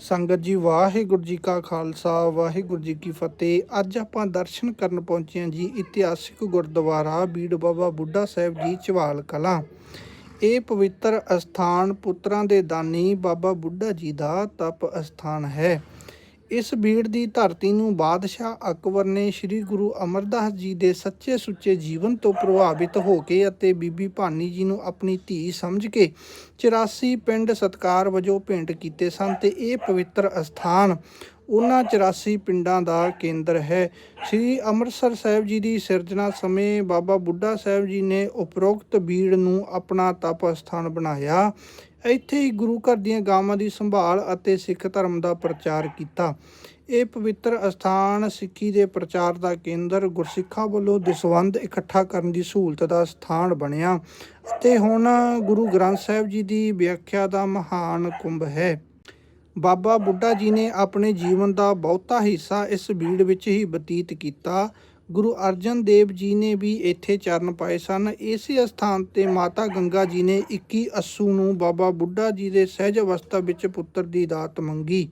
ਸੰਗਤ ਜੀ, ਵਾਹਿਗੁਰੂ ਜੀ ਕਾ ਖਾਲਸਾ, ਵਾਹਿਗੁਰੂ ਜੀ ਕੀ ਫਤਿਹ। ਅੱਜ ਆਪਾਂ ਦਰਸ਼ਨ ਕਰਨ ਪਹੁੰਚੇ ਹਾਂ ਜੀ ਇਤਿਹਾਸਿਕ ਗੁਰਦੁਆਰਾ ਬੀੜ ਬਾਬਾ ਬੁੱਢਾ ਸਾਹਿਬ ਜੀ, ਚਵਾਲ ਕਲਾਂ। ਇਹ ਪਵਿੱਤਰ ਅਸਥਾਨ ਪੁੱਤਰਾਂ ਦੇ ਦਾਨੀ ਬਾਬਾ ਬੁੱਢਾ ਜੀ ਦਾ ਤਪ ਅਸਥਾਨ ਹੈ। ਇਸ ਬੀੜ ਦੀ ਧਰਤੀ ਨੂੰ ਬਾਦਸ਼ਾਹ ਅਕਬਰ ਨੇ ਸ੍ਰੀ ਗੁਰੂ ਅਮਰਦਾਸ ਜੀ ਦੇ ਸੱਚੇ ਸੁੱਚੇ ਜੀਵਨ ਤੋਂ ਪ੍ਰਭਾਵਿਤ ਹੋ ਕੇ ਅਤੇ ਬੀਬੀ ਭਾਨੀ ਜੀ ਨੂੰ ਆਪਣੀ ਧੀ ਸਮਝ ਕੇ 84 ਪਿੰਡ ਸਤਕਾਰ ਵਜੋਂ ਭੇਂਟ ਕੀਤੇ ਸਨ ਤੇ ਇਹ ਪਵਿੱਤਰ ਅਸਥਾਨ ਉਹਨਾਂ 84 ਪਿੰਡਾਂ ਦਾ ਕੇਂਦਰ ਹੈ। ਸ੍ਰੀ ਅੰਮ੍ਰਿਤਸਰ ਸਾਹਿਬ ਜੀ ਦੀ ਸਿਰਜਣਾ ਸਮੇਂ ਬਾਬਾ ਬੁੱਢਾ ਸਾਹਿਬ ਜੀ ਨੇ ਉਪਰੋਕਤ ਬੀੜ ਨੂੰ ਆਪਣਾ ਤਪ ਅਸਥਾਨ ਬਣਾਇਆ। ਇੱਥੇ ਹੀ ਗੁਰੂ ਘਰ ਦੀਆਂ ਗਾਵਾਂ ਦੀ ਸੰਭਾਲ ਅਤੇ ਸਿੱਖ ਧਰਮ ਦਾ ਪ੍ਰਚਾਰ ਕੀਤਾ। ਇਹ ਪਵਿੱਤਰ ਅਸਥਾਨ ਸਿੱਖੀ ਦੇ ਪ੍ਰਚਾਰ ਦਾ ਕੇਂਦਰ ਗੁਰਸਿੱਖਾਂ ਵੱਲੋਂ ਦਸਵੰਧ ਇਕੱਠਾ ਕਰਨ ਦੀ ਸਹੂਲਤ ਦਾ ਸਥਾਨ ਬਣਿਆ ਅਤੇ ਹੁਣ ਗੁਰੂ ਗ੍ਰੰਥ ਸਾਹਿਬ ਜੀ ਦੀ ਵਿਆਖਿਆ ਦਾ ਮਹਾਨ ਕੁੰਭ ਹੈ। ਬਾਬਾ ਬੁੱਢਾ ਜੀ ਨੇ ਆਪਣੇ ਜੀਵਨ ਦਾ ਬਹੁਤਾ ਹਿੱਸਾ ਇਸ ਬੀੜ ਵਿੱਚ ਹੀ ਬਤੀਤ ਕੀਤਾ ਗੁਰੂ ਅਰਜਨ ਦੇਵ ਜੀ ਨੇ ਵੀ ਇੱਥੇ ਚਰਨ ਪਾਏ ਸਨ। ਇਸੇ ਸਥਾਨ ਤੇ ਮਾਤਾ ਗੰਗਾ ਜੀ ਨੇ 21 ਅੱਸੂ ਨੂੰ ਬਾਬਾ ਬੁੱਢਾ ਜੀ ਦੇ ਸਹਿਜ ਅਵਸਥਾ ਵਿੱਚ ਪੁੱਤਰ ਦੀ ਦਾਤ ਮੰਗੀ।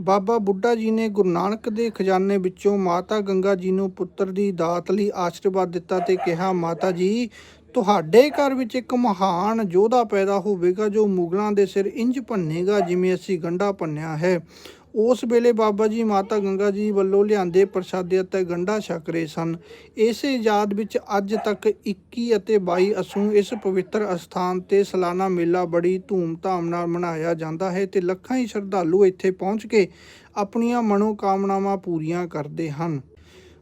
ਬਾਬਾ ਬੁੱਢਾ ਜੀ ਨੇ ਗੁਰੂ ਨਾਨਕ ਦੇ ਖਜ਼ਾਨੇ ਵਿੱਚੋਂ ਮਾਤਾ ਗੰਗਾ ਜੀ ਨੂੰ ਪੁੱਤਰ ਦੀ ਦਾਤ ਲਈ ਆਸ਼ੀਰਵਾਦ ਦਿੱਤਾ ਤੇ ਕਿਹਾ, ਮਾਤਾ ਜੀ, ਤੁਹਾਡੇ ਘਰ ਵਿੱਚ ਇੱਕ ਮਹਾਨ ਯੋਧਾ ਪੈਦਾ ਹੋਵੇਗਾ ਜੋ ਮੁਗਲਾਂ ਦੇ ਸਿਰ ਇੰਜ ਭੰਨੇਗਾ ਜਿਵੇਂ ਅਸੀਂ ਗੰਢਾ ਭੰਨਿਆ ਹੈ। ਉਸ ਵੇਲੇ ਬਾਬਾ ਜੀ ਮਾਤਾ ਗੰਗਾ ਜੀ ਵੱਲੋਂ ਲਿਆਂਦੇ ਪ੍ਰਸ਼ਾਦੇ ਅਤੇ ਗੰਢਾ ਛਕ ਰਹੇ ਸਨ। ਇਸੇ ਯਾਦ ਵਿੱਚ ਅੱਜ ਤੱਕ 21 ਅਤੇ 22 ਅਸੂ ਇਸ ਪਵਿੱਤਰ ਅਸਥਾਨ ਤੇ ਸਾਲਾਨਾ ਮੇਲਾ ਬੜੀ ਧੂਮ-ਧਾਮ ਨਾਲ ਮਨਾਇਆ ਜਾਂਦਾ ਹੈ ਤੇ ਲੱਖਾਂ ਹੀ ਸ਼ਰਧਾਲੂ ਇੱਥੇ ਪਹੁੰਚ ਕੇ ਆਪਣੀਆਂ ਮਨੋਕਾਮਨਾਵਾਂ ਪੂਰੀਆਂ ਕਰਦੇ ਹਨ।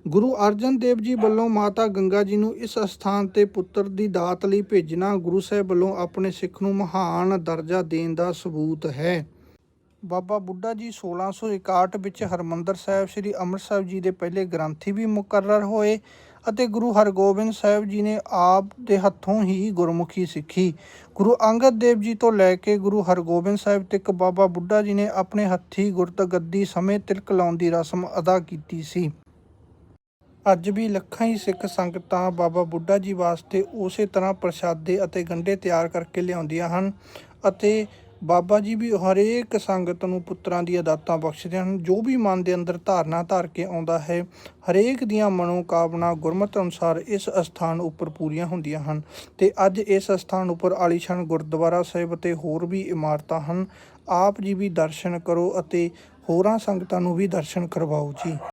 ਗੁਰੂ ਅਰਜਨ ਦੇਵ ਜੀ ਵੱਲੋਂ ਮਾਤਾ ਗੰਗਾ ਜੀ ਨੂੰ ਇਸ ਅਸਥਾਨ ਤੇ ਪੁੱਤਰ ਦੀ ਦਾਤ ਲਈ ਭੇਜਣਾ ਗੁਰੂ ਸਾਹਿਬ ਵੱਲੋਂ ਆਪਣੇ ਸਿੱਖ ਨੂੰ ਮਹਾਨ ਦਰਜਾ ਦੇਣ ਦਾ ਸਬੂਤ ਹੈ। ਬਾਬਾ ਬੁੱਢਾ ਜੀ 1661 ਵਿੱਚ ਹਰਮੰਦਰ ਸਾਹਿਬ, ਸ੍ਰੀ ਅੰਮ੍ਰਿਤਸਰ ਜੀ ਦੇ ਪਹਿਲੇ ਗ੍ਰੰਥੀ ਵੀ ਮੁਕਰਰ ਹੋਏ ਅਤੇ ਗੁਰੂ ਹਰਗੋਬਿੰਦ ਸਾਹਿਬ ਜੀ ਨੇ ਆਪ ਦੇ ਹੱਥੋਂ ਹੀ ਗੁਰਮੁਖੀ ਸਿੱਖੀ। ਗੁਰੂ ਅੰਗਦ ਦੇਵ ਜੀ ਤੋਂ ਲੈ ਕੇ ਗੁਰੂ ਹਰਗੋਬਿੰਦ ਸਾਹਿਬ ਤੱਕ ਬਾਬਾ ਬੁੱਢਾ ਜੀ ਨੇ ਆਪਣੇ ਹੱਥੀ ਗੁਰਤਗੱਦੀ ਸਮੇਂ ਤਿਲਕ ਲਾਉਣ ਦੀ ਰਸਮ ਅਦਾ ਕੀਤੀ ਸੀ। ਅੱਜ ਵੀ ਲੱਖਾਂ ਹੀ ਸਿੱਖ ਸੰਗਤਾਂ ਬਾਬਾ ਬੁੱਢਾ ਜੀ ਵਾਸਤੇ ਉਸੇ ਤਰ੍ਹਾਂ ਪ੍ਰਸ਼ਾਦੇ ਅਤੇ ਗੰਢੇ ਤਿਆਰ ਕਰਕੇ ਲਿਆਉਂਦੀਆਂ ਹਨ ਅਤੇ ਬਾਬਾ ਜੀ ਵੀ ਹਰੇਕ ਸੰਗਤ ਨੂੰ ਪੁੱਤਰਾਂ ਦੀਆਂ ਦਾਤਾਂ ਬਖਸ਼ਦੇ ਹਨ। ਜੋ ਵੀ ਮਨ ਦੇ ਅੰਦਰ ਧਾਰਨਾ ਧਾਰ ਕੇ ਆਉਂਦਾ ਹੈ, ਹਰੇਕ ਦੀਆਂ ਮਨੋਕਾਮਨਾ ਗੁਰਮਤਿ ਅਨੁਸਾਰ ਇਸ ਅਸਥਾਨ ਉੱਪਰ ਪੂਰੀਆਂ ਹੁੰਦੀਆਂ ਹਨ। ਤੇ ਅੱਜ ਇਸ ਅਸਥਾਨ ਉੱਪਰ ਆਲੀਸ਼ਾਨ ਗੁਰਦੁਆਰਾ ਸਾਹਿਬ ਅਤੇ ਹੋਰ ਵੀ ਇਮਾਰਤਾਂ ਹਨ। ਆਪ ਜੀ ਵੀ ਦਰਸ਼ਨ ਕਰੋ ਅਤੇ ਹੋਰਾਂ ਸੰਗਤਾਂ ਨੂੰ ਵੀ ਦਰਸ਼ਨ ਕਰਵਾਓ ਜੀ।